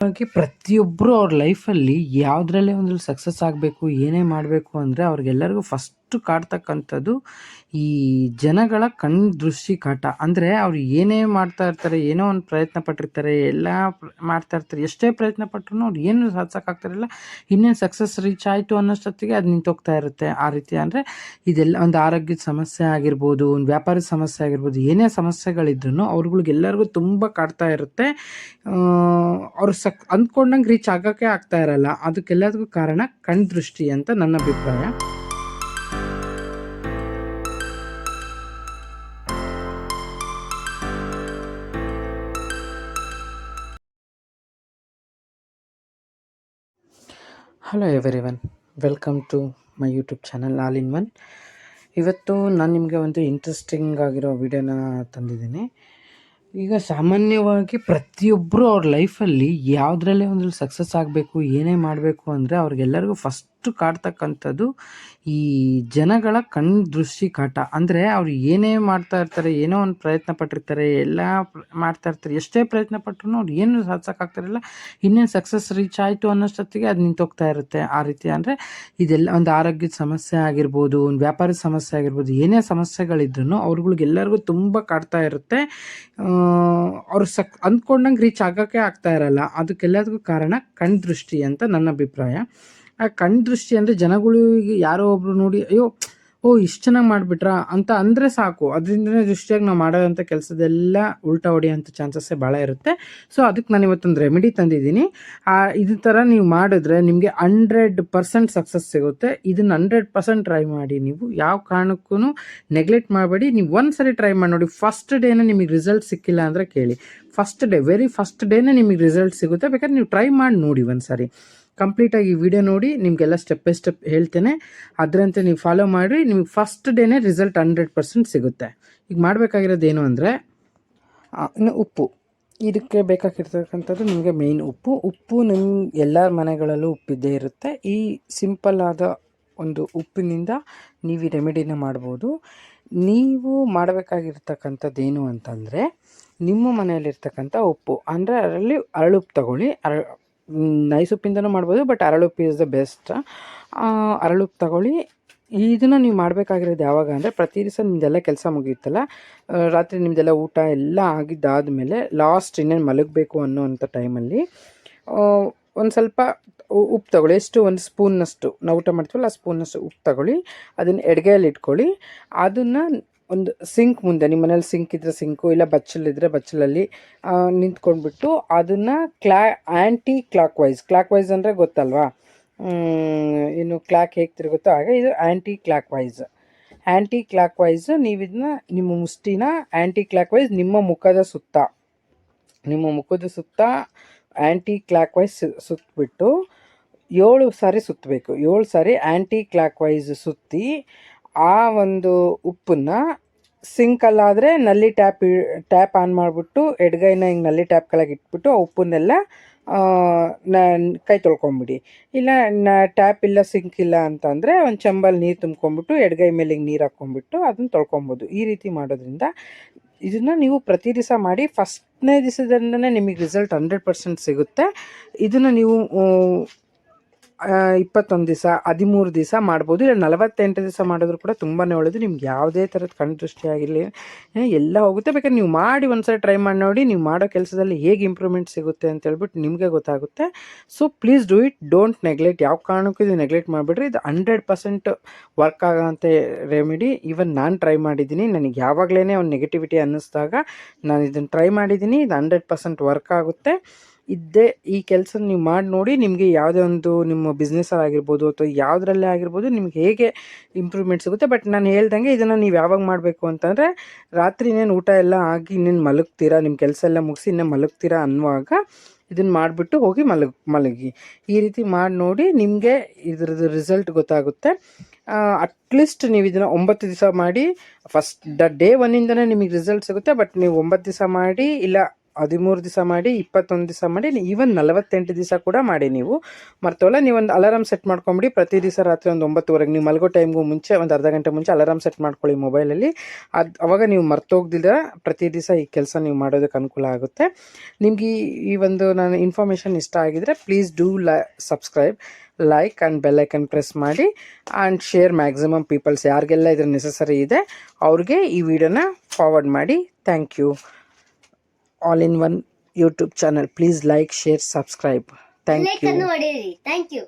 ಹಾಗಾಗಿ ಪ್ರತಿಯೊಬ್ಬರು ಅವ್ರ ಲೈಫಲ್ಲಿ ಯಾವುದ್ರಲ್ಲೇ ಒಂದ್ರಲ್ಲಿ ಸಕ್ಸಸ್ ಆಗಬೇಕು ಏನೇ ಮಾಡಬೇಕು ಅಂದರೆ ಅವ್ರಿಗೆಲ್ಲರಿಗೂ ಫಸ್ಟು ಕಾಡ್ತಕ್ಕಂಥದ್ದು ಈ ಜನಗಳ ಕಣ್ ದೃಷ್ಟಿ ಕಾಟ. ಅಂದರೆ ಅವ್ರು ಏನೇ ಮಾಡ್ತಾ ಇರ್ತಾರೆ, ಏನೋ ಒಂದು ಪ್ರಯತ್ನ ಪಟ್ಟಿರ್ತಾರೆ, ಎಲ್ಲ ಮಾಡ್ತಾ ಇರ್ತಾರೆ, ಎಷ್ಟೇ ಪ್ರಯತ್ನ ಪಟ್ಟರು ಅವ್ರು ಏನು ಸಾಧಿಸೋಕ್ಕಾಗ್ತಿರಲ್ಲ. ಇನ್ನೇನು ಸಕ್ಸಸ್ ರೀಚ್ ಆಯಿತು ಅನ್ನೋಷ್ಟೊತ್ತಿಗೆ ಅದು ನಿಂತೋಗ್ತಾ ಇರುತ್ತೆ ಆ ರೀತಿ. ಅಂದರೆ ಇದೆಲ್ಲ ಒಂದು ಆರೋಗ್ಯದ ಸಮಸ್ಯೆ ಆಗಿರ್ಬೋದು, ಒಂದು ವ್ಯಾಪಾರದ ಸಮಸ್ಯೆ ಆಗಿರ್ಬೋದು, ಏನೇ ಸಮಸ್ಯೆಗಳಿದ್ರು ಅವ್ರುಗಳಿಗೆಲ್ಲರಿಗೂ ತುಂಬ ಕಾಡ್ತಾ ಇರುತ್ತೆ. ಅವ್ರು ಸಕ್, ಅಂದ್ಕೊಂಡಂಗೆ ರೀಚ್ ಆಗೋಕ್ಕೆ ಆಗ್ತಾ ಇರಲ್ಲ. ಅದಕ್ಕೆಲ್ಲದಕ್ಕೂ ಕಾರಣ ಕಣ್ ದೃಷ್ಟಿ ಅಂತ ನನ್ನ ಅಭಿಪ್ರಾಯ. Hello everyone welcome to my YouTube channel all in one ಇವತ್ತು ನಾನು ನಿಮಗೆ ಒಂದು ಇಂಟ್ರೆಸ್ಟಿಂಗ್ ಆಗಿರೋ ವಿಡಿಯೋನ ತಂದಿದ್ದೀನಿ. ಈಗ ಸಾಮಾನ್ಯವಾಗಿ ಪ್ರತಿಯೊಬ್ಬರು ಅವ್ರ ಲೈಫಲ್ಲಿ ಯಾವುದ್ರಲ್ಲೇ ಒಂದು ಸಕ್ಸಸ್ ಆಗಬೇಕು, ಏನೇ ಮಾಡಬೇಕು ಅಂದರೆ ಅವ್ರಿಗೆಲ್ಲರಿಗೂ ಫಸ್ಟು ಕಾಡ್ತಕ್ಕಂಥದ್ದು ಈ ಜನಗಳ ಕಣ್ ದೃಷ್ಟಿ ಕಾಟ ಅಂದರೆ ಅವ್ರು ಏನೇ ಮಾಡ್ತಾ ಇರ್ತಾರೆ, ಏನೋ ಒಂದು ಪ್ರಯತ್ನ ಪಟ್ಟಿರ್ತಾರೆ, ಎಲ್ಲ ಮಾಡ್ತಾ ಇರ್ತಾರೆ, ಎಷ್ಟೇ ಪ್ರಯತ್ನ ಪಟ್ಟರು ಅವ್ರು ಏನು ಸಾಧಿಸೋಕ್ಕಾಗ್ತಿರಲ್ಲ ಇನ್ನೇನು ಸಕ್ಸಸ್ ರೀಚ್ ಆಯಿತು ಅನ್ನೋಷ್ಟೊತ್ತಿಗೆ ಅದು ನಿಂತೋಗ್ತಾ ಇರುತ್ತೆ ಆ ರೀತಿ. ಅಂದರೆ ಇದೆಲ್ಲ ಒಂದು ಆರೋಗ್ಯದ ಸಮಸ್ಯೆ ಆಗಿರ್ಬೋದು, ಒಂದು ವ್ಯಾಪಾರದ ಸಮಸ್ಯೆ ಆಗಿರ್ಬೋದು, ಏನೇ ಸಮಸ್ಯೆಗಳಿದ್ರು ಅವ್ರುಗಳಿಗೆಲ್ಲರಿಗೂ ತುಂಬ ಕಾಡ್ತಾ ಇರುತ್ತೆ. ಅವ್ರು ಸಕ್, ಅಂದ್ಕೊಂಡಂಗೆ ರೀಚ್ ಆಗೋಕ್ಕೆ ಆಗ್ತಾ ಇರಲ್ಲ. ಅದಕ್ಕೆಲ್ಲದಕ್ಕೂ ಕಾರಣ ಕಣ್ ದೃಷ್ಟಿ ಅಂತ ನನ್ನ ಅಭಿಪ್ರಾಯ. ಆ ಕಣ್ ದೃಷ್ಟಿ ಅಂದರೆ ಜನಗಳಿಗೆ ಯಾರೋ ಒಬ್ರು ನೋಡಿ, ಅಯ್ಯೋ, ಓ, ಇಷ್ಟು ಚೆನ್ನಾಗಿ ಮಾಡಿಬಿಟ್ರಾ ಅಂತ ಅಂದರೆ ಸಾಕು. ಅದರಿಂದನೇ ದೃಷ್ಟಿಯಾಗಿ ನಾವು ಮಾಡೋವಂಥ ಕೆಲಸದೆಲ್ಲ ಉಲ್ಟಾ ಹೊಡೆಯೋಂಥ ಚಾನ್ಸಸ್ಸೇ ಭಾಳ ಇರುತ್ತೆ. ಸೊ ಅದಕ್ಕೆ ನಾನು ಇವತ್ತೊಂದು ರೆಮಿಡಿ ತಂದಿದ್ದೀನಿ. ಇದೇ ಥರ ನೀವು ಮಾಡಿದ್ರೆ ನಿಮಗೆ ಹಂಡ್ರೆಡ್ ಪರ್ಸೆಂಟ್ ಸಕ್ಸಸ್ ಸಿಗುತ್ತೆ. ಇದನ್ನು ಹಂಡ್ರೆಡ್ ಪರ್ಸೆಂಟ್ ಟ್ರೈ ಮಾಡಿ ನೀವು. ಯಾವ ಕಾರಣಕ್ಕೂ ನೆಗ್ಲೆಕ್ಟ್ ಮಾಡಬೇಡಿ. ನೀವು ಒಂದು ಸರಿ ಟ್ರೈ ಮಾಡಿ ನೋಡಿ ಫಸ್ಟ್ ಡೇನೇ ನಿಮಗೆ ರಿಸಲ್ಟ್ ಸಿಕ್ಕಿಲ್ಲ ಅಂದರೆ ಕೇಳಿ. ಫಸ್ಟ್ ಡೇ ವೆರಿ ಫಸ್ಟ್ ಡೇನೇ ನಿಮಗೆ ರಿಸಲ್ಟ್ ಸಿಗುತ್ತೆ. ಬೇಕಾದ್ರೆ ನೀವು ಟ್ರೈ ಮಾಡಿ ನೋಡಿ ಒಂದು ಸಾರಿ ಕಂಪ್ಲೀಟಾಗಿ ಈ ವಿಡಿಯೋ ನೋಡಿ, ನಿಮಗೆಲ್ಲ ಸ್ಟೆಪ್ ಬೈ ಸ್ಟೆಪ್ ಹೇಳ್ತೇನೆ. ಅದರಂತೆ ನೀವು ಫಾಲೋ ಮಾಡಿ ನಿಮಗೆ ಫಸ್ಟ್ ಡೇನೇ ರಿಸಲ್ಟ್ ಹಂಡ್ರೆಡ್ ಪರ್ಸೆಂಟ್ ಸಿಗುತ್ತೆ. ಈಗ ಮಾಡಬೇಕಾಗಿರೋದು ಏನು ಅಂದರೆ ಇನ್ನು ಉಪ್ಪು. ಇದಕ್ಕೆ ಬೇಕಾಗಿರ್ತಕ್ಕಂಥದ್ದು ನಿಮಗೆ ಮೇಯ್ನ್ ಉಪ್ಪು. ಉಪ್ಪು ನಿಮ್ಮ ಎಲ್ಲ ಮನೆಗಳಲ್ಲೂ ಉಪ್ಪಿದ್ದೇ ಇರುತ್ತೆ. ಈ ಸಿಂಪಲ್ ಆದ ಒಂದು ಉಪ್ಪಿನಿಂದ ನೀವು ಈ ರೆಮಿಡಿನ ಮಾಡ್ಬೋದು. ನೀವು ಮಾಡಬೇಕಾಗಿರ್ತಕ್ಕಂಥದ್ದು ಏನು ಅಂತಂದರೆ, ನಿಮ್ಮ ಮನೆಯಲ್ಲಿರ್ತಕ್ಕಂಥ ಉಪ್ಪು. ಅಂದರೆ ಅದರಲ್ಲಿ ಅರಳುಪ್ಪು ತಗೊಳ್ಳಿ. ಅರ ನೈಸ್ ಉಪ್ಪಿಂದನೂ ಮಾಡ್ಬೋದು ಬಟ್ ಅರಳುಪ್ಪು ಇಸ್ ದ ಬೆಸ್ಟ್ ಅರಳುಪ್ಪು ತಗೊಳ್ಳಿ. ಇದನ್ನು ನೀವು ಮಾಡಬೇಕಾಗಿರೋದು ಯಾವಾಗ ಅಂದರೆ ಪ್ರತಿ ದಿವಸ ನಿಮ್ಮದೆಲ್ಲ ಕೆಲಸ ಮುಗಿಯುತ್ತಲ್ಲ ರಾತ್ರಿ ನಿಮ್ಮದೆಲ್ಲ ಊಟ ಎಲ್ಲ ಆಗಿದ್ದಾದಮೇಲೆ ಲಾಸ್ಟ್ ಇನ್ನೇನು ಮಲಗಬೇಕು ಅನ್ನೋವಂಥ ಟೈಮಲ್ಲಿ ಒಂದು ಸ್ವಲ್ಪ ಉಪ್ಪು ತಗೊಳ್ಳಿ. ಎಷ್ಟು? ಒಂದು ಸ್ಪೂನ್ನಷ್ಟು ನಾವು ಊಟ ಮಾಡ್ತೀವಲ್ಲ, ಆ ಸ್ಪೂನ್ನಷ್ಟು ಉಪ್ಪು ತಗೊಳ್ಳಿ. ಅದನ್ನು ಎಡಗೈಯಲ್ಲಿ ಇಟ್ಕೊಳ್ಳಿ. ಅದನ್ನು ಒಂದು ಸಿಂಕ್ ಮುಂದೆ ನಿಮ್ಮ ಮನೇಲಿ ಸಿಂಕ್ ಇದ್ದರೆ ಸಿಂಕು ಇಲ್ಲ ಬಚ್ಚಲಿದ್ರೆ ಬಚ್ಚಲಲ್ಲಿ ನಿಂತ್ಕೊಂಡ್ಬಿಟ್ಟು ಅದನ್ನು ಕ್ಲಾ anticlockwise clockwise ಅಂದರೆ ಗೊತ್ತಲ್ವಾ? ಇನ್ನು ಕ್ಲಾಕ್ ಹೇಗೆ ತಿರುಗುತ್ತೋ ಹಾಗೆ ಇದು anticlockwise anticlockwise ನೀವು ಇದನ್ನ, ನಿಮ್ಮ ಮುಷ್ಟಿನ ಆ್ಯಂಟಿ ಕ್ಲಾಕ್ ವೈಸ್ ನಿಮ್ಮ ಮುಖದ ಸುತ್ತ, ನಿಮ್ಮ ಮುಖದ ಸುತ್ತ ಆ್ಯಂಟಿ ಕ್ಲಾಕ್ ವೈಸ್ ಸುತ್ತಬಿಟ್ಟು ಏಳು ಸಾರಿ ಸುತ್ತಬೇಕು ಏಳು ಸಾರಿ ಆ್ಯಂಟಿ ಕ್ಲಾಕ್ ವೈಸ್ ಸುತ್ತಿ ಆ ಒಂದು ಉಪ್ಪನ್ನು ಸಿಂಕಲ್ಲಾದರೆ ನಲ್ಲಿ ಟ್ಯಾಪ್ ಟ್ಯಾಪ್ ಆನ್ ಮಾಡಿಬಿಟ್ಟು ಎಡ್ಗೈನ ಹಿಂಗೆ ನಲ್ಲಿ ಟ್ಯಾಪ್ ಕೆಳಗೆ ಇಟ್ಬಿಟ್ಟು ಆ ಉಪ್ಪನ್ನೆಲ್ಲ ಕೈ ತೊಳ್ಕೊಂಬಿಡಿ. ಇಲ್ಲ, ನ ಟ್ಯಾಪ್ ಇಲ್ಲ ಸಿಂಕ್ ಇಲ್ಲ ಅಂತಂದರೆ ಒಂದು ಚಂಬಲ್ ನೀರು ತುಂಬ್ಕೊಂಬಿಟ್ಟು ಎಡಗೈ ಮೇಲೆ ಹಿಂಗೆ ನೀರು ಹಾಕ್ಕೊಂಬಿಟ್ಟು ಅದನ್ನು ತೊಳ್ಕೊಬೋದು. ಈ ರೀತಿ ಮಾಡೋದ್ರಿಂದ ಇದನ್ನು ನೀವು ಪ್ರತಿ ದಿವಸ ಮಾಡಿ ಫಸ್ಟ್ನೇ ದಿವಸದಿಂದನೇ ನಿಮಗೆ ರಿಸಲ್ಟ್ ಹಂಡ್ರೆಡ್ ಪರ್ಸೆಂಟ್ ಸಿಗುತ್ತೆ. ಇದನ್ನು ನೀವು ಇಪ್ಪತ್ತೊಂದು ದಿವಸ, ಹದಿಮೂರು ದಿವಸ ಮಾಡ್ಬೋದು. ಇಲ್ಲ, ನಲವತ್ತೆಂಟು ದಿವಸ ಮಾಡಿದ್ರು ಕೂಡ ತುಂಬಾ ಒಳ್ಳೆಯದು ನಿಮ್ಗೆ ಯಾವುದೇ ಥರದ ಕಣ್ಣು ದೃಷ್ಟಿ ಆಗಿರಲಿ ಎಲ್ಲ ಹೋಗುತ್ತೆ. ಬೇಕಾದ್ರೆ ನೀವು ಮಾಡಿ ಒಂದ್ಸರಿ ಟ್ರೈ ಮಾಡಿ ನೋಡಿ, ನೀವು ಮಾಡೋ ಕೆಲಸದಲ್ಲಿ ಹೇಗೆ ಇಂಪ್ರೂವ್ಮೆಂಟ್ ಸಿಗುತ್ತೆ ಅಂತ ಹೇಳ್ಬಿಟ್ಟು ನಿಮಗೆ ಗೊತ್ತಾಗುತ್ತೆ. So please do it don't neglect ಯಾವ ಕಾರಣಕ್ಕೂ ಇದು ನೆಗ್ಲೆಕ್ಟ್ ಮಾಡಿಬಿಡ್ರಿ. ಇದು ಹಂಡ್ರೆಡ್ ಪರ್ಸೆಂಟ್ ವರ್ಕ್ ಆಗೋಂಥ ರೆಮಿಡಿ ಈವನ್ ನಾನು ಟ್ರೈ ಮಾಡಿದ್ದೀನಿ. ನನಗೆ ಯಾವಾಗಲೇ ಒಂದು ನೆಗೆಟಿವಿಟಿ ಅನ್ನಿಸ್ದಾಗ ನಾನು ಇದನ್ನು ಟ್ರೈ ಮಾಡಿದ್ದೀನಿ. ಇದು ಹಂಡ್ರೆಡ್ ಪರ್ಸೆಂಟ್ ವರ್ಕ್ ಆಗುತ್ತೆ. ಇದ್ದೇ ಈ ಕೆಲಸ ನೀವು ಮಾಡಿ ನೋಡಿ ನಿಮಗೆ ಯಾವುದೇ ಒಂದು ನಿಮ್ಮ ಬಿಸ್ನೆಸ್ಸಲ್ಲಿ ಆಗಿರ್ಬೋದು ಅಥವಾ ಯಾವುದ್ರಲ್ಲೇ ಆಗಿರ್ಬೋದು ನಿಮ್ಗೆ ಹೇಗೆ ಇಂಪ್ರೂವ್ಮೆಂಟ್ ಸಿಗುತ್ತೆ. ಬಟ್ ನಾನು ಹೇಳ್ದಂಗೆ ಇದನ್ನು ನೀವು ಯಾವಾಗ ಮಾಡಬೇಕು ಅಂತಂದರೆ ರಾತ್ರಿ ಇನ್ನೇನು ಊಟ ಎಲ್ಲ ಆಗಿ ಇನ್ನೇನು ಮಲಗ್ತೀರಾ ನಿಮ್ಮ ಕೆಲಸ ಎಲ್ಲ ಮುಗಿಸಿ ಇನ್ನೇ ಮಲಗ್ತೀರಾ ಅನ್ನುವಾಗ ಇದನ್ನು ಮಾಡಿಬಿಟ್ಟು ಹೋಗಿ ಮಲಗ್, ಮಲಗಿ. ಈ ರೀತಿ ಮಾಡಿ ನೋಡಿ ನಿಮಗೆ ಇದ್ರದ್ದು ರಿಸಲ್ಟ್ ಗೊತ್ತಾಗುತ್ತೆ. ಅಟ್ಲೀಸ್ಟ್ ನೀವು ಇದನ್ನು ಒಂಬತ್ತು ದಿವಸ ಮಾಡಿ ಫಸ್ಟ್ ದ ಡೇ ಒನ್ನಿಂದನೇ ನಿಮಗೆ ರಿಸಲ್ಟ್ ಸಿಗುತ್ತೆ. ಬಟ್ ನೀವು ಒಂಬತ್ತು ದಿವಸ ಮಾಡಿ, ಇಲ್ಲ ಹದಿಮೂರು ದಿವಸ ಮಾಡಿ, ಇಪ್ಪತ್ತೊಂದು ದಿವಸ ಮಾಡಿ ಈವನ್ ನಲವತ್ತೆಂಟು ದಿವಸ ಕೂಡ ಮಾಡಿ ನೀವು. ಮರ್ತೋಲ್ಲ ನೀವು ಒಂದು ಅಲಾರಾಮ್ ಸೆಟ್ ಮಾಡ್ಕೊಂಬಿಡಿ. ಪ್ರತಿ ದಿವಸ ರಾತ್ರಿ ಒಂದು ಒಂಬತ್ತುವರೆಗೆ ನೀವು ಮಲಗೋ ಟೈಮ್ಗೂ ಮುಂಚೆ, ಒಂದು ಅರ್ಧ ಗಂಟೆ ಮುಂಚೆ ಅಲಾರಾಮ್ ಸೆಟ್ ಮಾಡ್ಕೊಳ್ಳಿ ಮೊಬೈಲಲ್ಲಿ ಅದು ಅವಾಗ ನೀವು ಮರ್ತೋಗ್ದಿಲ್ಲ ಪ್ರತಿ ದಿವಸ ಈ ಕೆಲಸ ನೀವು ಮಾಡೋದಕ್ಕೆ ಅನುಕೂಲ ಆಗುತ್ತೆ. ನಿಮಗೆ ಈ ಒಂದು ನಾನು ಇನ್ಫಾರ್ಮೇಷನ್ ಇಷ್ಟ ಆಗಿದ್ರೆ please do like subscribe like and bell icon press ಮಾಡಿ ಆ್ಯಂಡ್ ಶೇರ್ ಮ್ಯಾಕ್ಸಿಮಮ್ ಪೀಪಲ್ಸ್ ಯಾರಿಗೆಲ್ಲ ಇದ್ರ ನೆಸಸರಿ ಇದೆ, ಅವ್ರಿಗೆ ಈ ವಿಡಿಯೋನ ಫಾರ್ವರ್ಡ್ ಮಾಡಿ. Thank you all in one YouTube channel. Please like, share, subscribe. Thank you. Thank you.